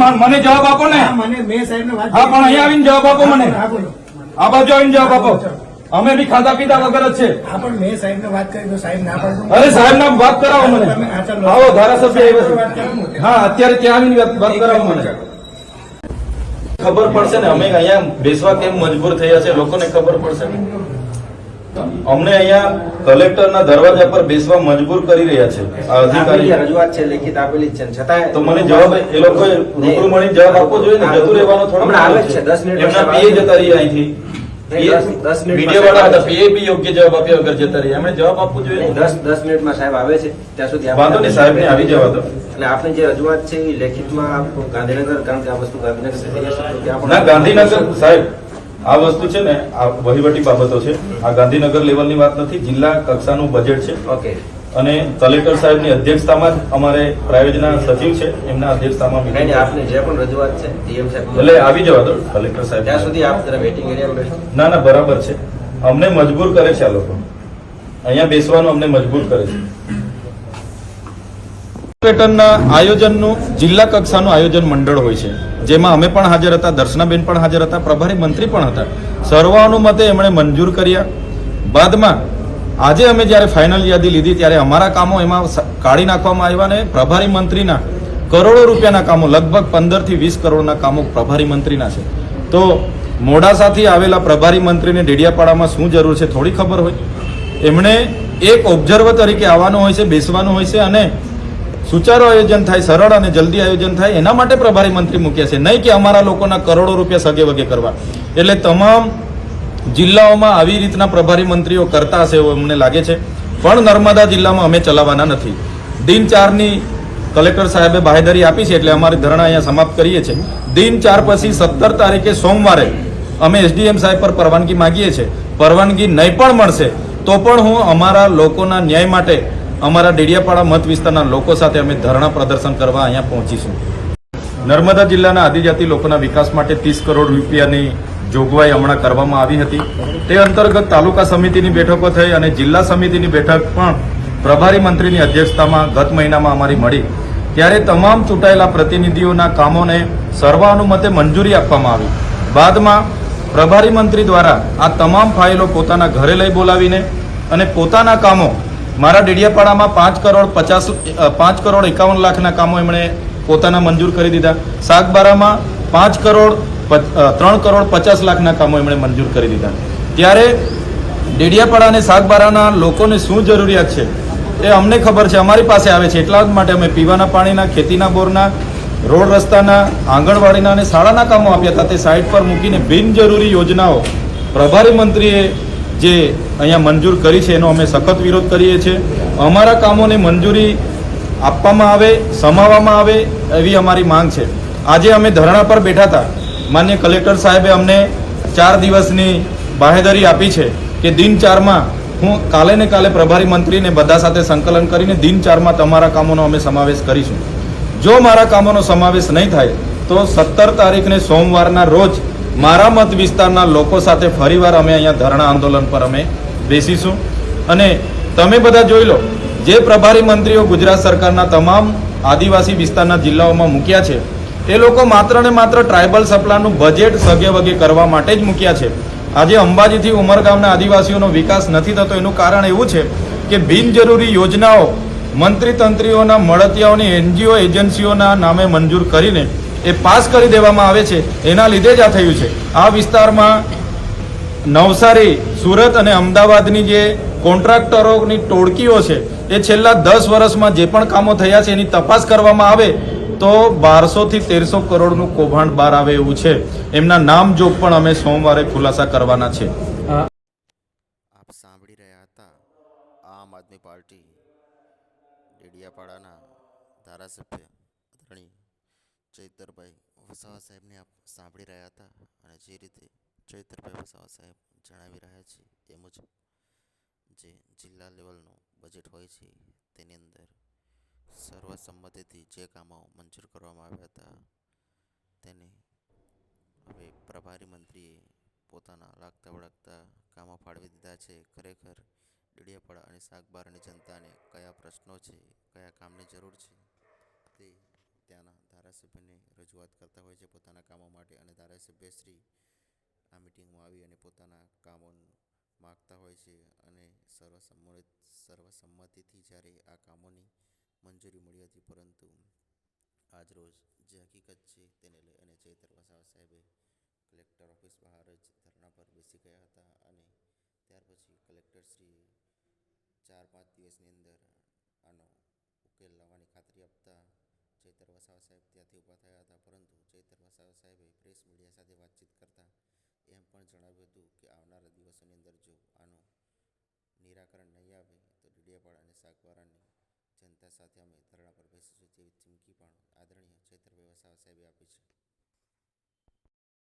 પણ મને જવાબ આપો ને. હા, મને મેં સાહેબને વાત પણ અહીંયા આવીને જવાબ આપો મને. આ બાજુ આવીને જવાબ આપો. અમે બી ખાધા પીધા વગર જ છે. હા પણ મેં સાહેબને વાત કરી તો સાહેબ ના પાડતું અરે સાહેબ ના વાત કરાવો મને. આવો ધારાસભ્ય. હા અત્યારે ત્યાં આવીને વાત વાત કરાવો મને. ખબર પડશે ને અમે અહીંયા બેસવા કેમ મજબૂર થયા છે? લોકોને ખબર પડશે. ને અમને અહીંયા કલેક્ટરના દરવાજા પર બેસવા મજબૂર કરી રહ્યા છે. અધિકારી રજૂઆત છે લેખિત આપેલી છે. છતાં તો મને જવાબ એ લોકો રૂબરૂ મળી જવાબ આપવો જોઈએ ને? જતું રહેવાનો થોડો આવે છે, 10 મિનિટ એમના પીએ જતા રહ્યા અહીંથી. નહીં, દસ- દસ મિનિટ મીડિયા વાળા હતા પીએ બી યોગ્ય જવાબ આપ્યા વગર જતા રહ્યા એમણે જવાબ આપવો જોઈએ ને. દસ દસ મિનિટમાં સાહેબ આવે છે. ત્યાં સુધી વાંધો નહીં સાહેબને આવી જવા દો. અને આપની જે રજૂઆત છે એ લેખિતમાં ગાંધીનગર કારણ કે આ વસ્તુ ના ગાંધીનગર સાહેબ આ વસ્તુ છે ને આ વહીવટી બાબતો છે. આ ગાંધીનગર લેવલની વાત નથી જિલ્લા કક્ષાનું બજેટ છે. ઓકે અને કલેક્ટર સાહેબની અધ્યક્ષતામાં જ અમારે પ્રાયોજના સચિવ છે એમના અધ્યક્ષતામાં. આપની જે પણ રજૂઆત છે ડીએમ સાહેબ. એટલે આવી જવા દો કલેક્ટર ત્યાં સાહેબ સુધી આપ જરા વેટિંગ એરિયામાં ના ના બરાબર છે. અમને મજબૂર કરે છે આ લોકો. અહીંયા બેસવાનું અમને મજબૂર કરે છે. પેટર્નના આયોજનનું જિલ્લા કક્ષાનું આયોજન મંડળ હોય છે. જેમાં અમે પણ હાજર હતા, દર્શનાબેન પણ હાજર હતા, પ્રભારી મંત્રી પણ હતા. સર્વાનુમતે એમણે મંજૂર કર્યા. બાદમાં આજે અમે જ્યારે ફાઇનલ યાદી લીધી ત્યારે અમારા કામો એમાં કાઢી નાખવામાં આવ્યા ને પ્રભારી મંત્રીના કરોડો રૂપિયાના કામો, લગભગ પંદરથી વીસ કરોડના કામો પ્રભારી મંત્રીના છે. તો મોડાસાથી આવેલા પ્રભારી મંત્રીને ડેડિયાપાડામાં શું જરૂર છે થોડી ખબર હોય? એમણે એક ઓબ્ઝર્વર તરીકે આવવાનું હોય છે, બેસવાનું હોય છે અને સુચારું આયોજન થાય, સરળ અને જલ્દી આયોજન થાય, એના માટે પ્રભારી મંત્રી મૂક્યા છે. નહીં કે અમારા લોકોના કરોડો રૂપિયા સગે વગે કરવા. એટલે તમામ જિલ્લાઓમાં આવી રીતના પ્રભારી મંત્રીઓ કરતા હશે એવું અમને લાગે છે. પણ નર્મદા જિલ્લામાં અમે ચલાવવાના નથી. દિન ચારની કલેક્ટર સાહેબે બાહેધરી આપી છે, એટલે અમારી ધરણા અહીંયા સમાપ્ત કરીએ છીએ. દિન ચાર પછી સત્તર તારીખે સોમવારે અમે એસડીએમ સાહેબ પર પરવાનગી માગીએ છીએ. પરવાનગી નહીં પણ મળશે, તો પણ હું અમારા લોકોના ન્યાય માટે અમારા ડેડિયાપાડા મત વિસ્તારના લોકો સાથે અમે ધરણા પ્રદર્શન કરવા અહીંયા પહોંચીશું. નર્મદા જિલ્લાના આદિજાતિ લોકોના વિકાસ માટે ત્રીસ કરોડ રૂપિયાની જોગવાઈ હમણાં કરવામાં આવી હતી. તે અંતર્ગત તાલુકા સમિતિની બેઠકો થઈ અને જિલ્લા સમિતિની બેઠક પણ પ્રભારી મંત્રીની અધ્યક્ષતામાં ગત મહિનામાં અમારી મળી. ત્યારે તમામ ચૂંટાયેલા પ્રતિનિધિઓના કામોને સર્વાનુમતે મંજૂરી આપવામાં આવી. બાદમાં પ્રભારી મંત્રી દ્વારા આ તમામ ફાઇલો પોતાના ઘરે લઈ બોલાવીને અને પોતાના કામો મારા ડેડિયાપાડામાં પાંચ કરોડ પચાસ પાંચ કરોડ એકાવન લાખના કામો એમણે પોતાના મંજૂર કરી દીધા. સાગબારામાં પાંચ કરોડ ત્રણ કરોડ પચાસ લાખના કામો એમણે મંજૂર કરી દીધા. ત્યારે ડેડિયાપાડા અને સાગબારાના લોકોને શું જરૂરિયાત છે એ અમને ખબર છે. અમારી પાસે આવે છે એટલા જ માટે અમે પીવાના પાણીના, ખેતીના બોરના, રોડ રસ્તાના, આંગણવાડીના અને શાળાના કામો આપ્યા હતા. તે સાઇટ પર મૂકીને બિનજરૂરી યોજનાઓ પ્રભારી મંત્રીએ જે અહીંયા મંજૂર કરી છે, એનો અમે સખત વિરોધ કરીએ છીએ. અમારા કામોને મંજૂરી આપવામાં આવે, સમાવવામાં આવે એવી અમારી માંગ છે. આજે અમે ધરણા પર બેઠા હતા. માન્ય કલેક્ટર સાહેબે અમને ચાર દિવસની બાહેધરી આપી છે કે દિન ચારમાં હું કાલે ને કાલે પ્રભારી મંત્રીને બધા સાથે સંકલન કરીને દિન ચારમાં તમારા કામોનો અમે સમાવેશ કરીશું. જો મારા કામોનો સમાવેશ નહીં થાય, તો સત્તર તારીખને સોમવારના રોજ મારા મત વિસ્તારના લોકો સાથે ફરીવાર અમે અહીંયા ધરણા આંદોલન પર અમે બેસીશું. અને તમે બધા જોઈ લો, જે પ્રભારી મંત્રીઓ ગુજરાત સરકારના તમામ આદિવાસી વિસ્તારના જિલ્લાઓમાં મૂક્યા છે, એ લોકો માત્ર ને માત્ર ટ્રાઇબલ સપ્લાયનું બજેટ સગે વગે કરવા માટે જ મૂક્યા છે. આજે અંબાજીથી ઉમરગામના આદિવાસીઓનો વિકાસ નથી થતો, એનું કારણ એવું છે કે બિનજરૂરી યોજનાઓ મંત્રી તંત્રીઓના મળતિયાઓની, એનજીઓ એજન્સીઓના નામે મંજૂર કરીને એ પાસ કરી દેવામાં આવે છે. એના લીધે જ આ થયું છે. આ વિસ્તારમાં નવસારી, સુરત અને અમદાવાદની જે કોન્ટ્રાક્ટરોની ટોળકીઓ છે, એ છેલ્લા દસ વર્ષમાં જે પણ કામો થયા છે, એની તપાસ કરવામાં આવે, તો બારસોથી તેરસો કરોડનું કૌભાંડ બહાર આવે એવું છે. એમના નામ જોગ પણ અમે સોમવારે ખુલાસા કરવાના છે. આપ સાંભળી રહ્યા હતા, આમ આદમી પાર્ટી, ડેડિયાપાડાના ધારાસભ્ય. ચૈતરભાઈ વસાવા સાહેબને આપ સાંભળી રહ્યા હતા અને જે રીતે ચૈતરભાઈ વસાવા સાહેબ જણાવી રહ્યા છે એ મુજબ જે જિલ્લા લેવલનું બજેટ હોય છે તેની અંદર સર્વસંમતિથી જે કામો મંજૂર કરવામાં આવ્યા હતા તેને હવે પ્રભારી મંત્રીએ પોતાના લાગતા વળગતા કામો ફાળવી દીધા છે. ખરેખર ડેડિયાપાડા અને શાકબારની જનતાને કયા પ્રશ્નો છે, કયા કામની જરૂર છે તે ત્યાંના ધારાસભ્યને રજૂઆત કરતા હોય છે પોતાના કામો માટે અને ધારાસભ્યશ્રી આ મિટિંગમાં આવી અને પોતાના કામો માગતા હોય છે અને સર્વસંમત, સર્વસંમતિથી જ્યારે આ કામોની મંજૂરી મળી હતી પરંતુ આજરોજ જે હકીકત છે તેને લઈ અને ચૈતર વસાવા સાહેબે કલેક્ટર ઓફિસ બહાર જ ધરણા પર બેસી ગયા હતા અને ત્યાર પછી કલેક્ટરશ્રીએ ચાર પાંચ દિવસની અંદર આનો ઉકેલ લાવવાની ખાતરી આપતા ચૈતર વસાવા સાહેબ ત્યાંથી ઊભા થયા હતા, પરંતુ ચૈતર વસાવા સાહેબે પ્રેસ મીડિયા સાથે વાતચીત કરતાં એમ પણ જણાવ્યું હતું કે આવનારા દિવસોની અંદર જો આનું નિરાકરણ નહીં આવે, તો ડેડિયાપાડા અને સાગબારાની જનતા સાથે અમે ધરણા પર બેસીશું તેવી ચીમકી પણ આદરણીય ચૈતર વસાવા સાહેબે આપી છે.